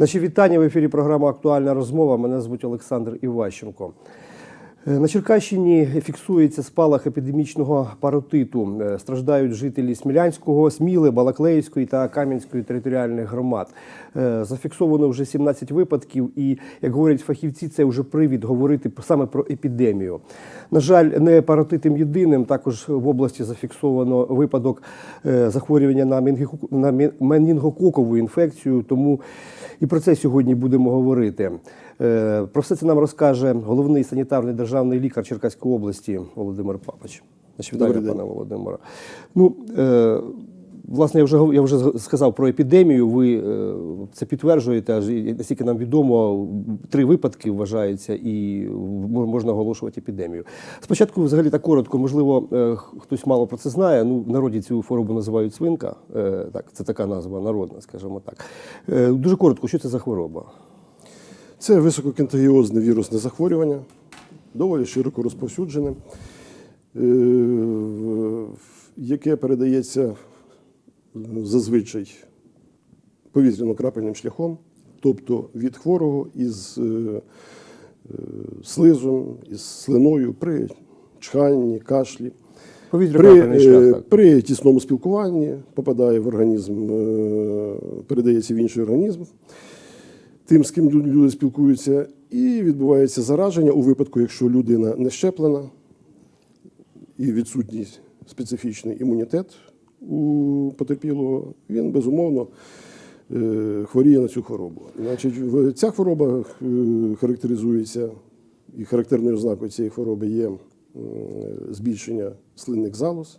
Наші вітання в ефірі програма Актуальна розмова. Мене звуть Олександр Іващенко. Е, На Черкащині фіксується спалах епідемічного паротиту. Е, Страждають жителі Смілянського, Сміли, Балаклеївської та Кам'янської територіальних громад. Е, Зафіксовано вже 17 випадків, і як говорять фахівці, це вже привід говорити саме про епідемію. На жаль, не паротитим єдиним. Також в області зафіксовано випадок захворювання на менінгококову інфекцію. Тому і про це сьогодні будемо говорити. Е, Про все це нам розкаже головний санітарний державний лікар Черкаської області Володимир Папач. Добрий день. пане Володимире. Ну, е, власне, я вже, я вже сказав про епідемію. Ви е, це підтверджуєте, наскільки нам відомо, три випадки вважаються і можна оголошувати епідемію. Спочатку, взагалі, так коротко, можливо, е, хтось мало про це знає. Ну, в народі цю хворобу називають свинка. Е, Так, це така назва народна, скажімо так. Дуже коротко, що це за хвороба? Це висококонтагіозне вірусне захворювання, доволі широко розповсюджене, яке передається зазвичай повітряно-крапельним шляхом, тобто від хворого із е, е, слизом, із слиною при чханні, кашлі. При, шлях, е, при тісному спілкуванні попадає в організм, передається в інший організм, тим, з ким люди спілкуються, і відбувається зараження у випадку, якщо людина не щеплена і відсутній специфічний імунітет у потерпілого, він безумовно е, хворіє на цю хворобу. Значить, ця хвороба е, характеризується, і характерною ознакою цієї хвороби є збільшення слинних залоз.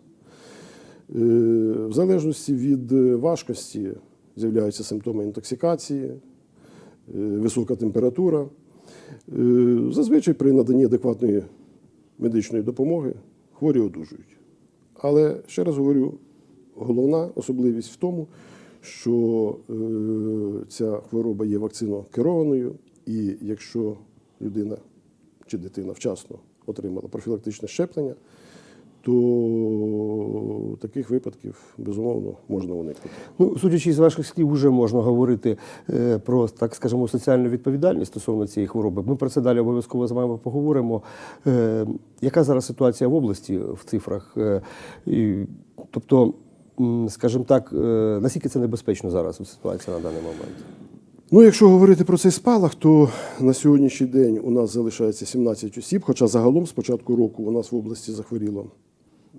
Е, В залежності від важкості з'являються симптоми інтоксикації, висока температура. Зазвичай при наданні адекватної медичної допомоги хворі одужують. Але ще раз говорю, головна особливість в тому, що е, ця хвороба є вакцинокерованою, і якщо людина чи дитина вчасно отримала профілактичне щеплення, то таких випадків безумовно можна уникнути. Ну, судячи з ваших слів, вже можна говорити е, про так скажімо, соціальну відповідальність стосовно цієї хвороби. Ми про це далі обов'язково з вами поговоримо. Е, яка зараз ситуація в області в цифрах? Тобто, скажімо так, е, наскільки це небезпечно зараз ситуація на даний момент? Ну, якщо говорити про цей спалах, то на сьогоднішній день у нас залишається 17 осіб, хоча загалом з початку року у нас в області захворіло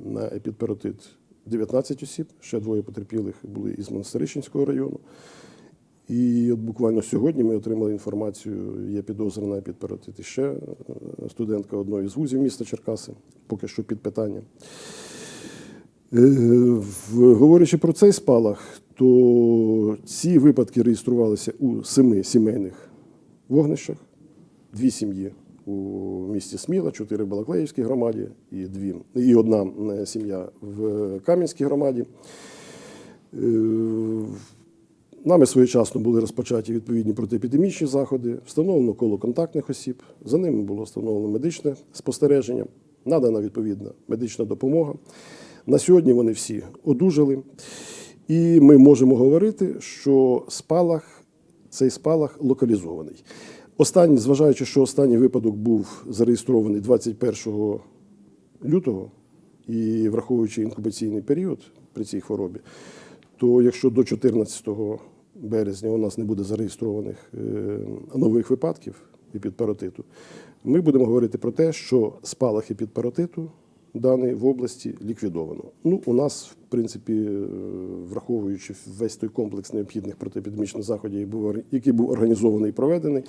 на епідперотит 19 осіб, ще двоє потерпілих були із Монастирищенського району. І от буквально сьогодні ми отримали інформацію, є підозра на епідперотит і ще е, студентка одної з вузів міста Черкаси, поки що під питанням. Е, Говорячи про цей спалах, то ці випадки реєструвалися у семи сімейних вогнищах, дві сім'ї у місті Сміла, чотири в Балаклеївській громаді і дві, і одна е, сім'я в Кам'янській громаді. Е, Нами своєчасно були розпочаті відповідні протиепідемічні заходи, встановлено коло контактних осіб, за ними було встановлено медичне спостереження, надана відповідна медична допомога. На сьогодні вони всі одужали. І ми можемо говорити, що спалах, цей спалах локалізований. Останній, зважаючи, що останній випадок був зареєстрований 21 лютого і враховуючи інкубаційний період при цій хворобі, то якщо до 14 березня у нас не буде зареєстрованих е, нових випадків епідпаротиту, ми будемо говорити про те, що спалах епідпаротиту даний в області ліквідовано. Ну, у нас, в принципі, е, враховуючи весь той комплекс необхідних протиепідемічних заходів, який був організований і проведений,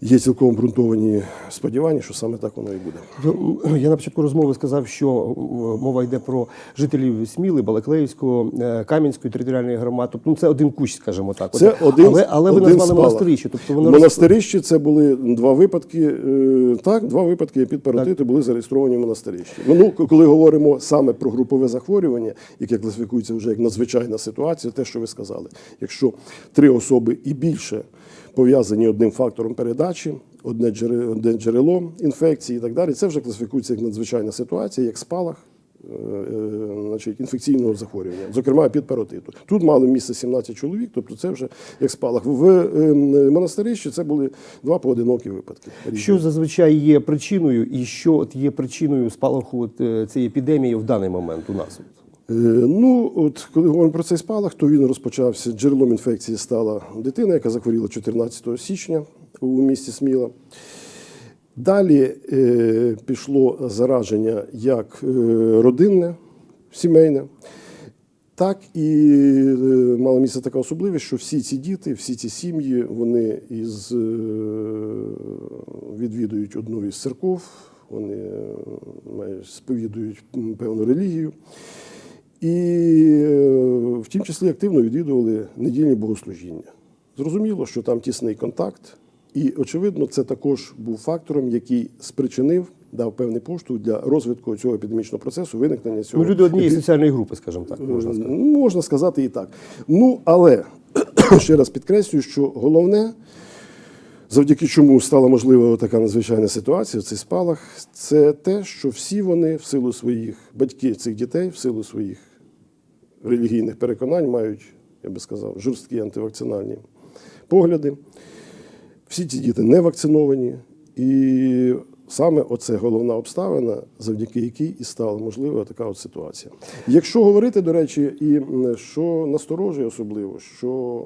є цілком обґрунтовані сподівання, що саме так воно і буде. Тобто, Я на початку розмови сказав, що е, мова йде про жителів Сміли, Балаклеївського, е, Кам'янської територіальної громади. Тобто ну, це один кущ, скажімо так. Це один, але, але ви один назвали спалах. монастирище. Тобто воно В монастирищі це були два випадки. е, Так, два випадки епідпаротиту були зареєстровані в монастирищі. Ну, ну, коли говоримо саме про групове захворювання, яке класифікується вже як надзвичайна ситуація, те, що ви сказали, якщо три особи і більше пов'язані одним фактором передачі, одне джерело, інфекції і так далі, це вже класифікується як надзвичайна ситуація, як спалах. е, е, значить, інфекційного захворювання, зокрема епідперотиту. Тут мали місце 17 чоловік, тобто це вже як спалах. В е, монастирищі це були два поодинокі випадки. Що зазвичай є причиною, і що от є причиною спалаху от, цієї епідемії в даний момент у нас? Е, Ну, от коли говоримо про цей спалах, то він розпочався. Джерелом інфекції стала дитина, яка захворіла 14 січня у місті Сміла. Далі е, пішло зараження як е, родинне, сімейне, так і е, мала місце така особливість, що всі ці діти, всі ці сім'ї, вони із, відвідують одну із церков, вони сповідують певну релігію. І е, в тім числі активно відвідували недільні богослужіння. Зрозуміло, що там тісний контакт, і очевидно, це також був фактором, який спричинив, дав певний поштовх для розвитку цього епідемічного процесу, виникнення цього Ну, люди однієї соціальної групи, скажімо так, можна сказати. Можна сказати і так. Ну, але ще раз підкреслюю, що головне, завдяки чому стала можлива така надзвичайна ситуація, в цей спалах, це те, що всі вони в силу своїх батьки цих дітей, в силу своїх релігійних переконань мають, я би сказав, жорсткі антивакцинальні погляди. Всі ці діти не вакциновані, і саме оце головна обставина, завдяки якій і стала можлива така от ситуація. Якщо говорити, до речі, і що насторожує особливо, що,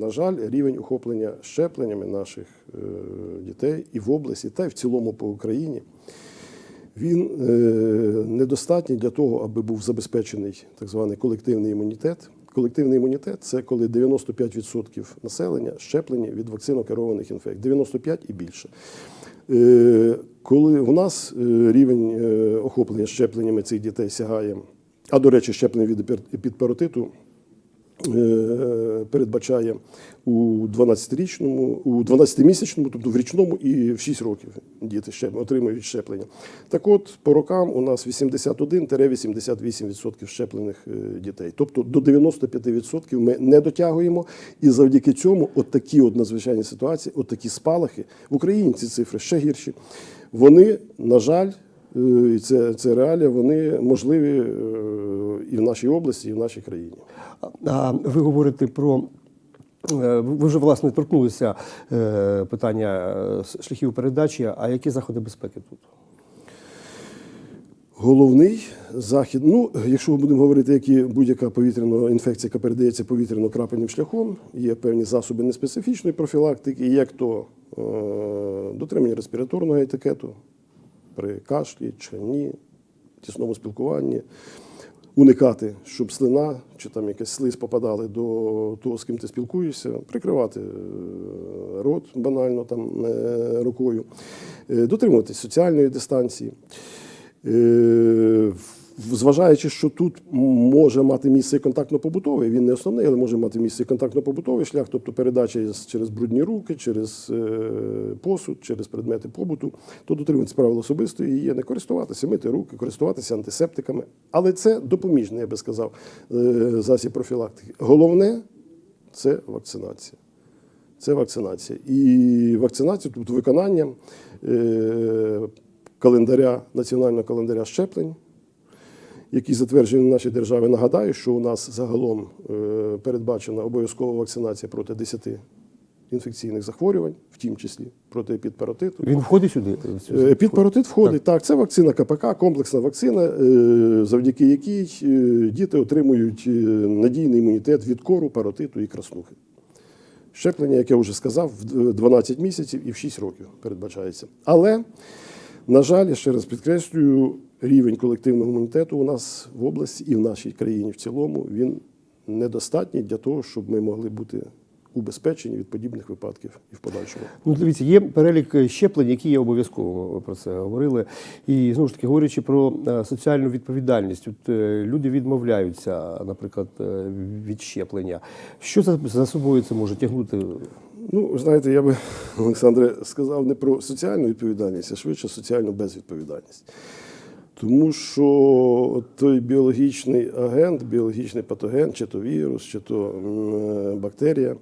на жаль, рівень охоплення щепленнями наших е, дітей і в області, та й в цілому по Україні. Він е, недостатній для того, аби був забезпечений так званий колективний імунітет. Колективний імунітет це коли 95% населення щеплені від вакцинокерованих інфекцій, 95 і більше. Е, коли у нас е, рівень охоплення щепленнями цих дітей сягає, а до речі, щеплення від е, передбачає у 12-річному, у 12-місячному, тобто в річному і в 6 років діти ще отримують щеплення. Так от, по рокам у нас 81-88% щеплених е, дітей. Тобто до 95% ми не дотягуємо. І завдяки цьому от такі от надзвичайні ситуації, от такі спалахи, в Україні ці цифри ще гірші. Вони, на жаль, е, і це, це реалія, вони можливі е, і в нашій області, і в нашій країні. Ви говорите про. е, Ви вже власне торкнулися е, питання е, шляхів передачі. А які заходи безпеки тут? Головний захід, ну, якщо ми будемо говорити, як будь-яка повітряна інфекція, яка передається повітряно-крапельним шляхом, є певні засоби неспецифічної профілактики, як то е, дотримання респіраторного етикету при кашлі, чханні, тісному спілкуванні, уникати, щоб слина чи там якась слизь попадали до того, з ким ти спілкуєшся, прикривати е, рот банально там е, рукою, е, дотримуватись соціальної дистанції. Зважаючи, що тут може мати місце контактно-побутовий, він не основний, але може мати місце контактно-побутовий шлях, тобто передача через брудні руки, через е, посуд, через предмети побуту, то дотримуватися правил особистої гігієни, користуватися, мити руки, користуватися антисептиками. Але це допоміжний, я би сказав, е, засіб профілактики. Головне це вакцинація. Це вакцинація. І вакцинація, тобто виконання е, календаря, національного календаря щеплень, який затверджений в нашій державі. Нагадаю, що у нас загалом е, передбачена обов'язкова вакцинація проти 10 інфекційних захворювань, в тім числі проти епідперотиту. Він входить сюди? Е, Епідперотит входить. Так. це вакцина КПК, комплексна вакцина, е, завдяки якій діти отримують надійний імунітет від кору, паротиту і краснухи. Щеплення, як я вже сказав, в 12 місяців і в 6 років передбачається. Але, на жаль, я ще раз підкреслюю, рівень колективного імунітету у нас в області і в нашій країні в цілому він недостатній для того, щоб ми могли бути убезпечені від подібних випадків і в подальшому. Ну, дивіться, є перелік щеплень, які є обов'язковими. Ви про це говорили. І знову ж таки, говорячи про е, соціальну відповідальність, от е, люди відмовляються, наприклад, е, від щеплення. Що за собою це може тягнути? Ну, знаєте, я би, Олександре, сказав не про соціальну відповідальність, а швидше соціальну безвідповідальність. Тому що той біологічний агент, біологічний патоген, чи то вірус, чи то бактерія,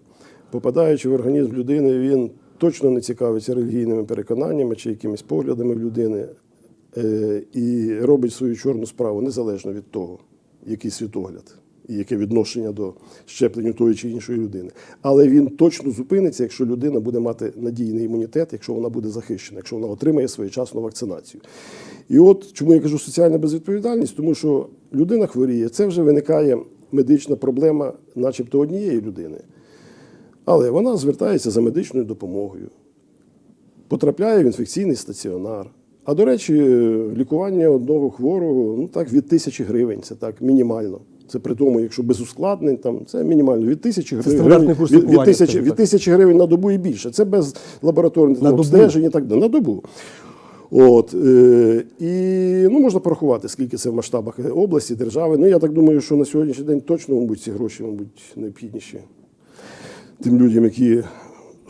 попадаючи в організм людини, він точно не цікавиться релігійними переконаннями чи якимись поглядами в людини. е, і робить свою чорну справу незалежно від того, який світогляд яке відношення до щеплення тої чи іншої людини. Але він точно зупиниться, якщо людина буде мати надійний імунітет, якщо вона буде захищена, якщо вона отримає своєчасну вакцинацію. І от чому я кажу соціальна безвідповідальність, тому що людина хворіє, це вже виникає медична проблема, начебто однієї людини. Але вона звертається за медичною допомогою, потрапляє в інфекційний стаціонар. А до речі, лікування одного хворого ну так від тисячі гривень, це так мінімально. Це при тому, якщо без ускладнень, там це мінімально від тисячі гривень. стандартний курс від, від, тисячі, від тисячі гривень на добу і більше. Це без лабораторних обстежень і так далі. На добу. От, е, і ну, можна порахувати, скільки це в масштабах області, держави. Ну, я так думаю, що на сьогоднішній день точно, мабуть, ці гроші, мабуть, необхідніші тим людям, які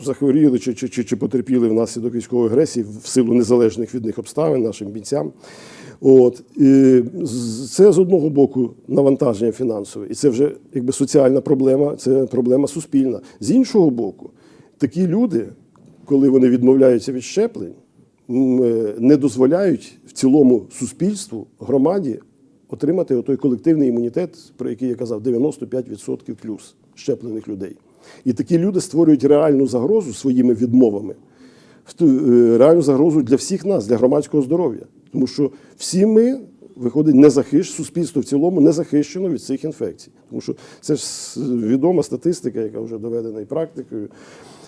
захворіли чи, чи, чи, чи потерпіли внаслідок військової агресії в силу незалежних від них обставин, нашим бійцям. От, і це з одного боку навантаження фінансове, і це вже якби соціальна проблема, це проблема суспільна. З іншого боку, такі люди, коли вони відмовляються від щеплень, е, не дозволяють в цілому суспільству, громаді отримати той колективний імунітет, про який я казав, 95% плюс щеплених людей. І такі люди створюють реальну загрозу своїми відмовами, е, реальну загрозу для всіх нас, для громадського здоров'я. Тому що всі ми, виходить, не захищ, суспільство в цілому не захищено від цих інфекцій. Тому що це ж відома статистика, яка вже доведена і практикою,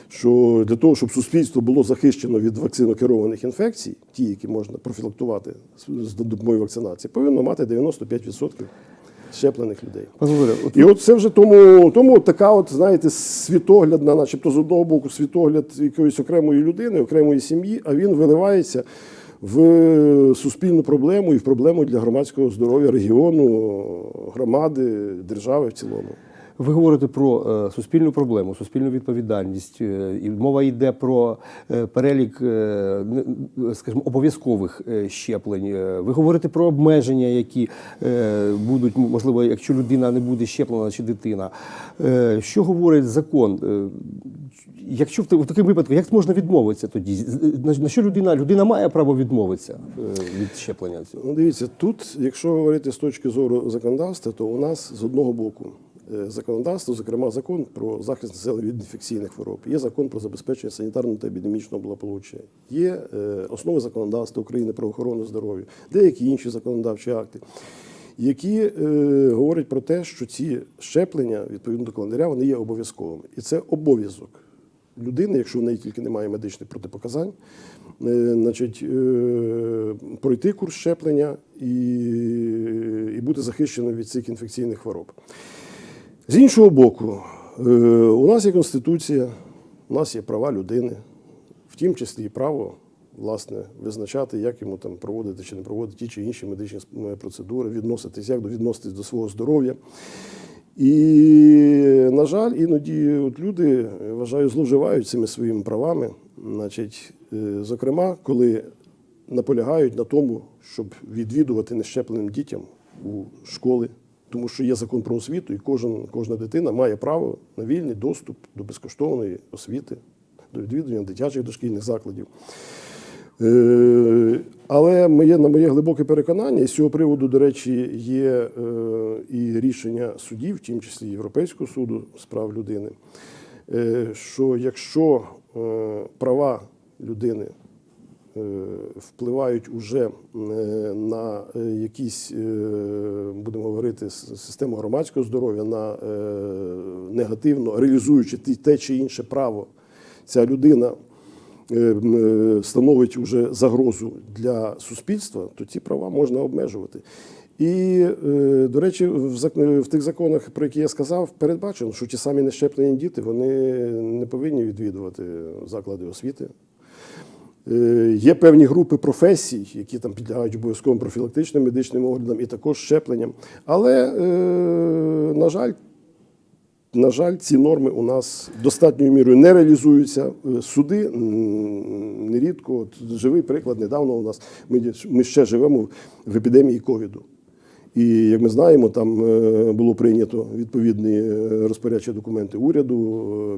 що для того, щоб суспільство було захищено від вакцинокерованих інфекцій, ті, які можна профілактувати з допомогою вакцинації, повинно мати 95% щеплених людей. І от це вже тому, тому така, от, знаєте, світоглядна, начебто з одного боку, світогляд якоїсь окремої людини, окремої сім'ї, а він виливається в суспільну проблему і в проблему для громадського здоров'я регіону, громади, держави в цілому. Ви говорите про е, суспільну проблему, суспільну відповідальність, е, і мова йде про е, перелік, скажімо, обов'язкових щеплень. Ви говорите про обмеження, які будуть, можливо, якщо людина не буде щеплена чи дитина. Що говорить закон? Якщо в такому випадку, як можна відмовитися тоді? На, що людина? Людина має право відмовитися від щеплення? Ну, дивіться, тут, якщо говорити з точки зору законодавства, то у нас з одного боку е, законодавство, зокрема закон про захист населення від інфекційних хвороб, є закон про забезпечення санітарного та епідемічного благополуччя, є е, основи законодавства України про охорону здоров'я, деякі інші законодавчі акти. Які е, говорять про те, що ці щеплення відповідно до календаря вони є обов'язковими, і це обов'язок людини, якщо в неї тільки немає медичних протипоказань, значить, пройти курс щеплення і, і бути захищеним від цих інфекційних хвороб. З іншого боку, е, у нас є Конституція, у нас є права людини, в тім числі і право власне визначати, як йому там проводити чи не проводити ті чи інші медичні е, процедури, відноситись, як відноситись до свого здоров'я. І, на жаль, іноді от люди, вважаю, зловживають цими своїми правами. Значить, е, зокрема, коли наполягають на тому, щоб відвідувати нещепленим дітям у школи, тому що є закон про освіту, і кожен, кожна дитина має право на вільний доступ до безкоштовної освіти, до відвідування дитячих дошкільних закладів. Е, Але моє, на моє глибоке переконання, з цього приводу, до речі, є е, і рішення судів, в тім числі Європейського суду з прав людини, е, що якщо права людини впливають уже е, на е, якісь, е, будемо говорити, систему громадського здоров'я, на е, негативно реалізуючи те чи інше право, ця людина е, е, становить уже загрозу для суспільства, то ці права можна обмежувати. І, е, до речі, в тих законах, про які я сказав, передбачено, що ті самі нещеплені діти вони не повинні відвідувати заклади освіти. Е, Є певні групи професій, які там підлягають обов'язковим профілактичним медичним оглядам і також щепленням. Але, е, на жаль, на жаль, ці норми у нас достатньою мірою не реалізуються. Е, Суди нерідко, от живий приклад, недавно у нас ми, ми ще живемо в епідемії ковіду. І як ми знаємо, там було прийнято відповідні розпорядчі документи уряду,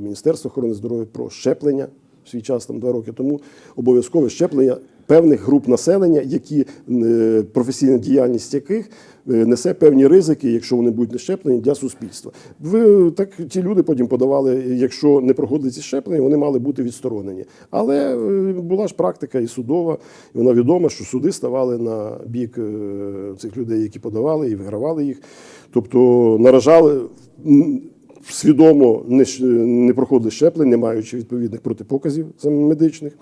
Міністерства охорони здоров'я про щеплення в свій час, там два роки тому, обов'язкове щеплення певних груп населення, які е, професійна діяльність яких е, несе певні ризики, якщо вони будуть не щеплені для суспільства. Ви так ті люди потім подавали, якщо не проходить ці щеплення, вони мали бути відсторонені. Але е, була ж практика і судова, і вона відома, що суди ставали на бік е, цих людей, які подавали і вигравали їх. Тобто наражали свідомо не, не проходили щеплень, не маючи відповідних протипоказів медичних.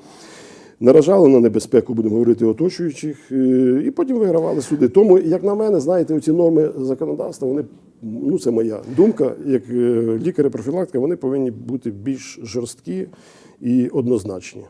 Наражали на небезпеку, будемо говорити, оточуючих, е, і потім вигравали суди. Тому, як на мене, знаєте, оці норми законодавства, вони ну це моя думка, як е, лікаря-профілактика, вони повинні бути більш жорсткі і однозначні.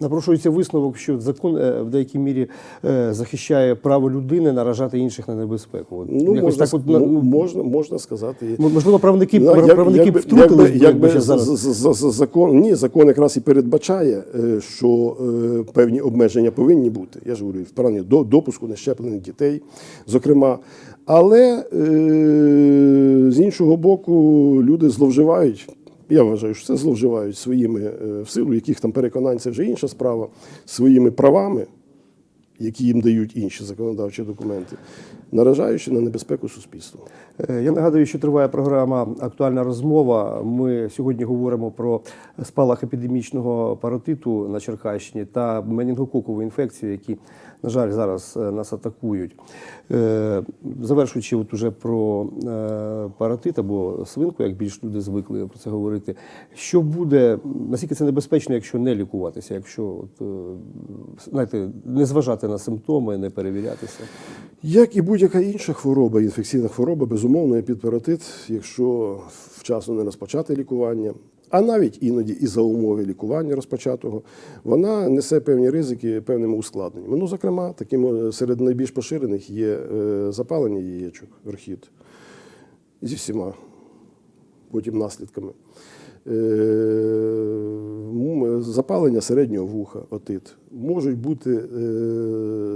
Напрошується висновок, що закон е, в деякій мірі е, захищає право людини наражати інших на небезпеку. Ну, якось можна, так от, ну, можна, можна сказати. можливо, правники, Ну, як- правники якби- втрутились якби- якби якби зараз. з- з- з- закон, ні, закон якраз і передбачає, е, що е, певні обмеження повинні бути. Я ж говорю, в плані до допуску нещеплених дітей, зокрема. Але е, з іншого боку, люди зловживають. Я вважаю, що це зловживають своїми е, в силу яких там переконань, це вже інша справа, своїми правами, які їм дають інші законодавчі документи, наражаючи на небезпеку суспільства. Е, Я нагадую, що триває програма Актуальна розмова. Ми сьогодні говоримо про спалах епідемічного паротиту на Черкащині та менінгококову інфекцію, які, на жаль, зараз е, нас атакують. Е, Завершуючи от уже про е, паротит або свинку, як більш люди звикли про це говорити. Що буде, наскільки це небезпечно, якщо не лікуватися, якщо от, знаєте, не зважати на симптоми, не перевірятися? Як і будь-яка інша хвороба, інфекційна хвороба, безумовно, епідперотит, якщо вчасно не розпочати лікування, а навіть іноді і за умови лікування розпочатого, вона несе певні ризики певними ускладненнями. Ну, зокрема, таким е, серед найбільш поширених є е, запалення яєчок, орхід зі всіма потім наслідками. Е, Запалення середнього вуха, отит. Можуть бути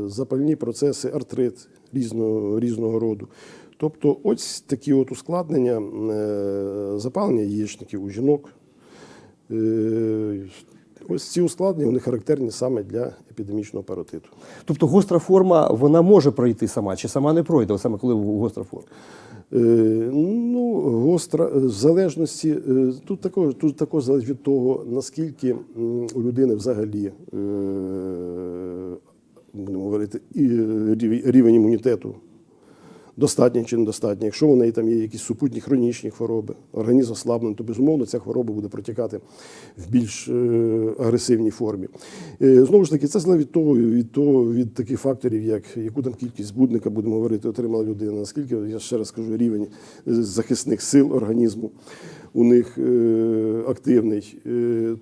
запальні процеси, артрит різного, різного роду. Тобто, ось такі от ускладнення, запалення яєчників у жінок. Е, Ось ці ускладнення вони характерні саме для епідемічного паротиту. Тобто гостра форма вона може пройти сама, чи сама не пройде, саме коли гостра форма. Е, Ну, гостра е, в залежності е, тут також тут також залежить від того, наскільки у людини взагалі е, будемо говорити, і рівень імунітету достатній чи недостатній. Якщо у неї там є якісь супутні хронічні хвороби, організм ослаблений, то безумовно ця хвороба буде протікати в більш е, агресивній формі. Е, Знову ж таки, це залежить від того, від того, від таких факторів, як яку там кількість збудника, будемо говорити, отримала людина, наскільки я ще раз кажу, рівень е, захисних сил організму у них активний.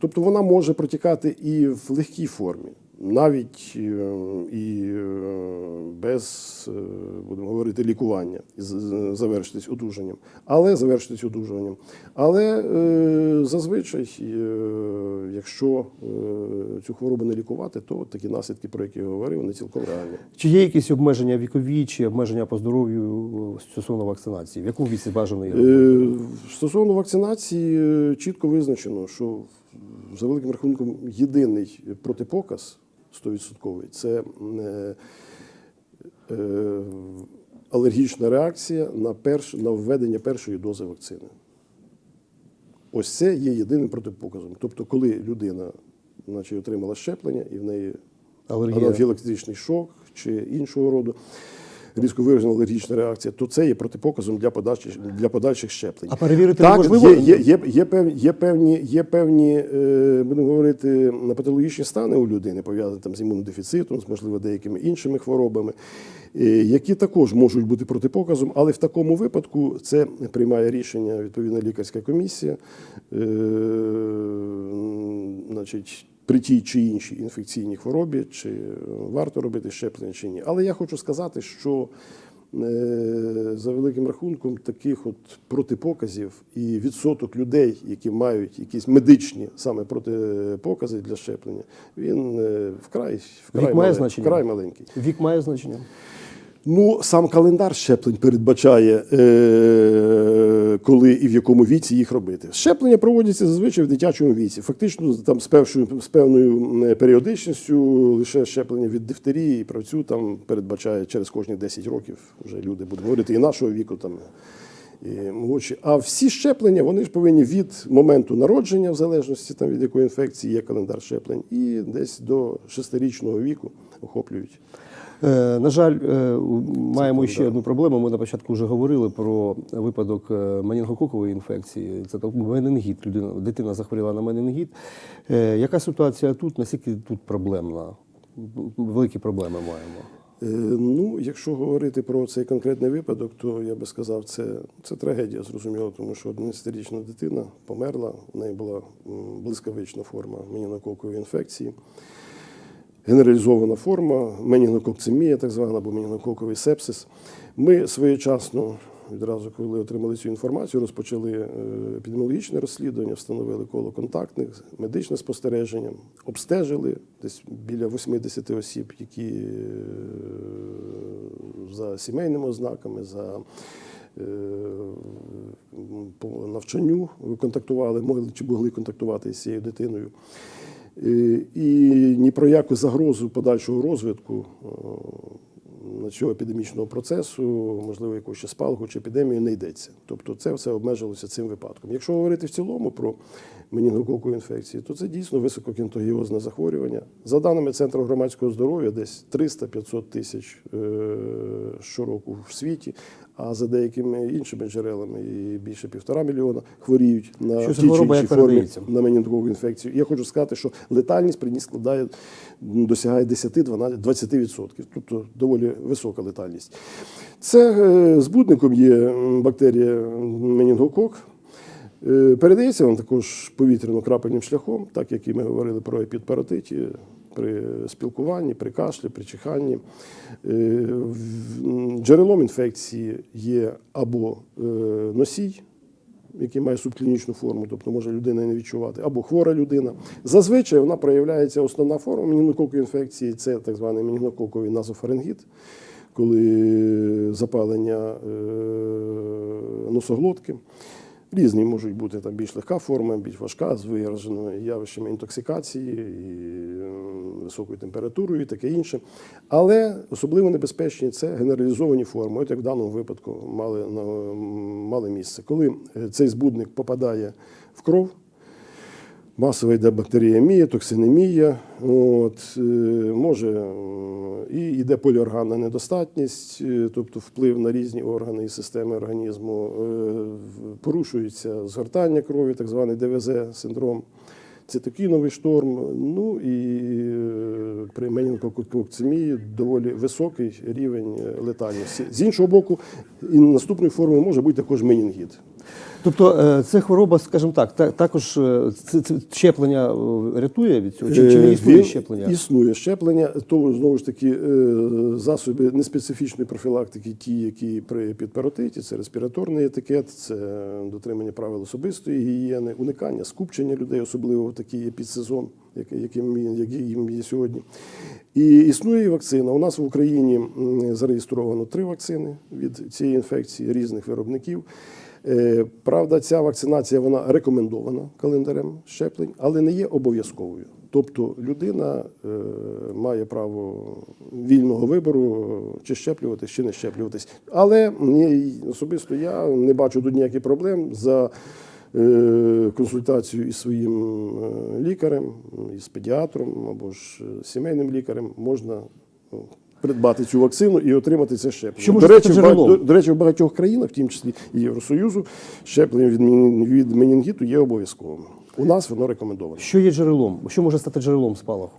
Тобто вона може протікати і в легкій формі, навіть е, і е, без, е, будемо говорити, лікування, завершитись одужанням. Але завершитись одужанням. Але зазвичай, якщо цю хворобу не лікувати, то такі наслідки, про які я говорив, вони цілком реальні. Чи є якісь обмеження вікові, чи обмеження по здоров'ю стосовно вакцинації? В якому віці бажано Стосовно вакцинації, чітко визначено, що за великим рахунком єдиний протипоказ 100% це е, е, алергічна реакція на, перш, на введення першої дози вакцини. Ось це є єдиним протипоказом. Тобто, коли людина наче, отримала щеплення і в неї анафілактичний шок чи іншого роду різко виражена алергічна реакція, то це є протипоказом для подальших, для подальших щеплень. А перевірити так, неможливо? Є, є, є, є, певні, є певні, є певні е, будемо говорити, патологічні стани у людини, пов'язані там з імунодефіцитом, з можливо деякими іншими хворобами, е, які також можуть бути протипоказом, але в такому випадку це приймає рішення відповідна лікарська комісія. Е, значить, при тій чи іншій інфекційній хворобі, чи варто робити щеплення, чи ні. Але я хочу сказати, що е, за великим рахунком таких от протипоказів і відсоток людей, які мають якісь медичні саме протипокази для щеплення, він е, вкрай, вкрай, Вік має значення? вкрай маленький. Вік має значення? Ну, сам календар щеплень передбачає е, коли і в якому віці їх робити. Щеплення проводяться зазвичай в дитячому віці. Фактично, там з певшою з певною періодичністю лише щеплення від дифтерії і правцю там передбачає через кожні 10 років. Вже люди будуть говорити і нашого віку там. І молодші. А всі щеплення вони ж повинні від моменту народження, в залежності там від якої інфекції є календар щеплень, і десь до шестирічного віку охоплюють. Е, На жаль, е, маємо ще одну проблему. Ми на початку вже говорили про випадок е, менінгококової інфекції. Це так, менінгіт. Людина, дитина захворіла на менінгіт. Яка ситуація тут? Наскільки тут проблемна? Великі проблеми маємо. Ну, якщо говорити про цей конкретний випадок, то я би сказав, це, це трагедія, зрозуміло, тому що 11-річна дитина померла, в неї була блискавична форма менінгококової інфекції. Генералізована форма, менінгококцемія, так звана, або менінгококовий сепсис. Ми своєчасно, відразу коли отримали цю інформацію, розпочали е, епідеміологічне розслідування, встановили коло контактних, медичне спостереження, обстежили десь біля 80 осіб, які е, за сімейними ознаками, за е, по навчанню контактували, могли чи могли контактувати з цією дитиною. Е, І ні про яку загрозу подальшого розвитку е, цього епідемічного процесу, можливо, якогось ще спалаху чи епідемію не йдеться. Тобто це все обмежилося цим випадком. Якщо говорити в цілому про менінгококову інфекцію, то це дійсно висококонтагіозне захворювання. За даними Центру громадського здоров'я, десь 300-500 тисяч е, щороку в світі, а за деякими іншими джерелами і більше півтора мільйона хворіють на ті чи інші як форми на менінгокову інфекцію. Я хочу сказати, що летальність при ній складає досягає 10-20%, тобто доволі висока летальність. Це е, збудником є бактерія менінгокок. Е, Передається він також повітряно-крапельним шляхом, так як і ми говорили про епідпаратиті, при спілкуванні, при кашлі, при чиханні. Е, Джерелом інфекції є або е, носій, який має субклінічну форму, тобто може людина не відчувати, або хвора людина. Зазвичай вона проявляється основна форма менінгококової інфекції, це так званий менінгококовий назофарингіт, коли запалення носоглотки. Різні можуть бути там більш легка форма, більш важка, з вираженими явищами інтоксикації, і високою температурою і таке інше. Але особливо небезпечні це генералізовані форми, от як в даному випадку мали, мали місце. Коли е, цей збудник попадає в кров, масово йде бактеріємія, токсинемія, от, е, може е, і йде поліорганна недостатність, е, тобто вплив на різні органи і системи організму, порушується згортання крові, так званий ДВЗ-синдром, цитокіновий шторм. Ну і при менінгококцемії доволі високий рівень летальності. З іншого боку, і наступною формою може бути також менінгіт. Тобто е, це хвороба, скажімо так, та- також е, це, це щеплення е, рятує від цього? Чи, чи не існує щеплення? Існує щеплення, то знову ж таки засоби неспецифічної профілактики, ті, які при підперотиті, це респіраторний етикет, це дотримання правил особистої гігієни, уникання скупчення людей, особливо в такий підсезон, яким їм є сьогодні. І існує і вакцина. У нас в Україні зареєстровано три вакцини від цієї інфекції різних виробників. Е, Правда, ця вакцинація вона рекомендована календарем щеплень, але не є обов'язковою. Тобто людина е, має право вільного вибору, е, чи щеплюватись, чи не щеплюватись. Але особисто я не бачу тут ніяких проблем за консультацією із своїм лікарем, із педіатром або ж сімейним лікарем можна ну, придбати цю вакцину і отримати це щеплення. Що до, речі, в до, до речі, в багатьох країнах, в тім числі і Євросоюзу, щеплення від, від менінгіту є обов'язковим. У нас воно рекомендовано. Що є джерелом? Що може стати джерелом спалаху?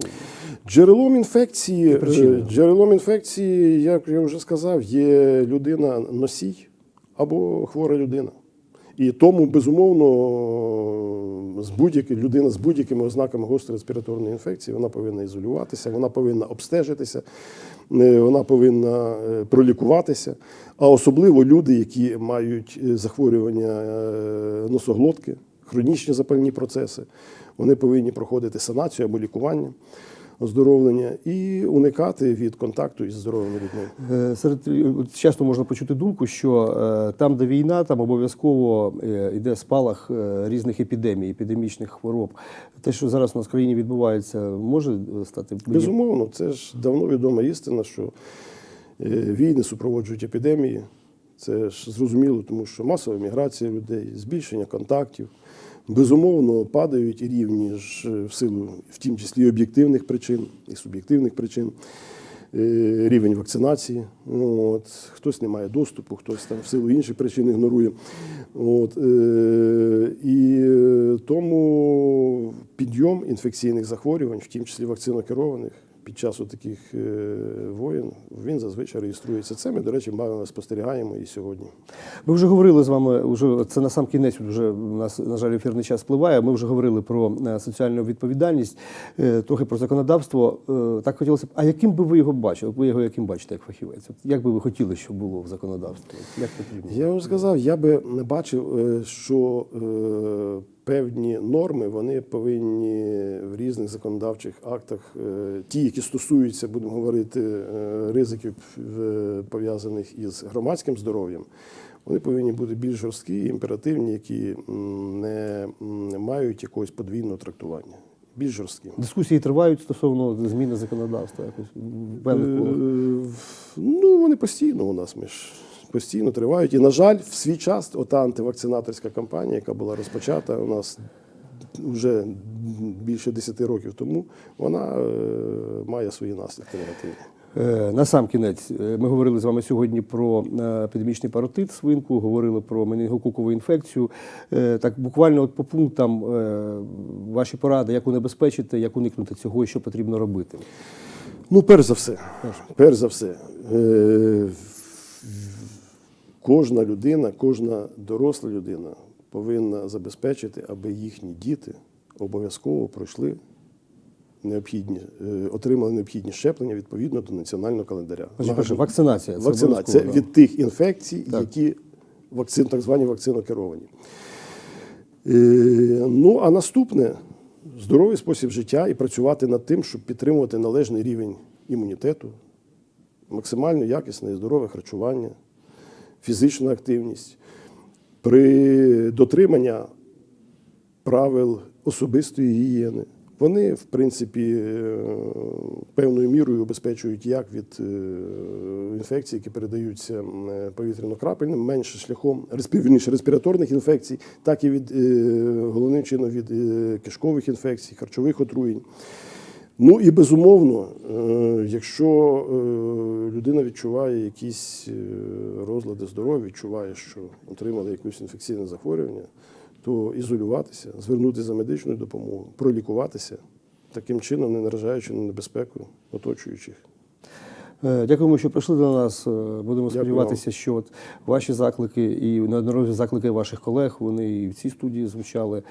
Джерелом інфекції, е, джерелом інфекції, як я вже сказав, є людина носій або хвора людина. І тому, безумовно, з будь людина з будь-якими ознаками гострої респіраторної інфекції вона повинна ізолюватися, вона повинна обстежитися, вона повинна е, пролікуватися. А особливо люди, які мають е, захворювання е, носоглотки, хронічні запальні процеси, вони повинні проходити санацію або лікування. Оздоровлення і уникати від контакту із здоровими людьми. Е, Серед часто можна почути думку, що е, там, де війна, там обов'язково е, йде спалах е, різних епідемій, епідемічних хвороб. Те, що зараз у нас в країні відбувається, може е, стати Безумовно, це ж давно відома істина, що е, війни супроводжують епідемії. Це ж зрозуміло, тому що масова міграція людей, збільшення контактів. Безумовно, падають рівні ж е, в силу, в тім числі і об'єктивних причин і суб'єктивних причин. е, Рівень вакцинації. Ну, От, хтось не має доступу, хтось там в силу інших причин ігнорує. От, е, і тому підйом інфекційних захворювань, в тім числі вакцинокерованих, під час таких воєн, він зазвичай реєструється. Це ми, до речі, мало спостерігаємо і сьогодні. Ми вже говорили з вами, вже це на сам кінець, вже у нас, на жаль, ефірний час впливає. Ми вже говорили про е, соціальну відповідальність, е, трохи про законодавство. Е, Так хотілося б, а яким би ви його бачили? Ви його яким бачите, як фахівець? Як би ви хотіли, щоб було в законодавстві? Як потрібно? Я вам сказав, я би не бачив, е, що е, певні норми вони повинні в різних законодавчих актах, е, ті, які стосуються, будемо говорити, е, ризиків пов'язаних із громадським здоров'ям, вони повинні бути більш жорсткі, імперативні, які не, мають якогось подвійного трактування. Більш жорсткі. Дискусії тривають стосовно зміни законодавства якось в певних колах? Е, Ну, вони постійно у нас між постійно тривають. І, на жаль, в свій час ота антивакцинаторська кампанія, яка була розпочата у нас вже більше 10 років тому, вона е, має свої наслідки негативні. Е, На сам кінець е, ми говорили з вами сьогодні про епідемічний паротит свинку, говорили про менінгококову інфекцію. Так буквально от по пунктам ваші поради, як унебезпечити, як уникнути цього і що потрібно робити. Ну, перш за все, перш за все, кожна людина, кожна доросла людина повинна забезпечити, аби їхні діти обов'язково пройшли необхідні, е, отримали необхідні щеплення відповідно до національного календаря. Перше, вакцинація. Це Вакцинація обов'язково, да. від тих інфекцій, Так. які вакцин, так звані вакцинокеровані. Е, ну, а наступне здоровий спосіб життя і працювати над тим, щоб підтримувати належний рівень імунітету, максимально якісне і здорове харчування, фізична активність, при дотриманні правил особистої гігієни. Вони, в принципі, е, певною мірою обезпечують як від е, інфекцій, які передаються е, повітряно-крапельним, менше шляхом вірніше, респіраторних інфекцій, так і від головним чином від кишкових інфекцій, харчових отруєнь. Ну і безумовно, е, якщо е, людина відчуває якісь е, розлади здоров'я, відчуває, що отримала якесь інфекційне захворювання, то ізолюватися, звернутися за медичною допомогою, пролікуватися, таким чином не наражаючи на небезпеку оточуючих. Дякуємо, що прийшли до нас. Будемо сподіватися, що от ваші заклики і неодноразові заклики ваших колег, вони і в цій студії звучали,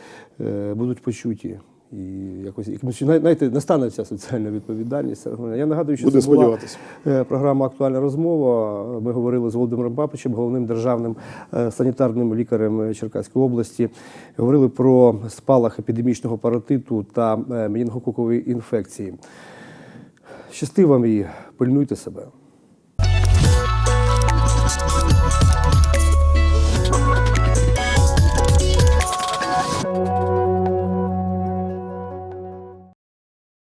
будуть почуті. І якось якимось знаєте, настане ця соціальна відповідальність. Я нагадую, що Будемо це була е, програма Актуальна розмова. Ми говорили з Володимиром Папичем, головним державним е, санітарним лікарем Черкаської області. Говорили про спалах епідемічного паротиту та е, менінгококової інфекції. Щасти вам і пильнуйте себе.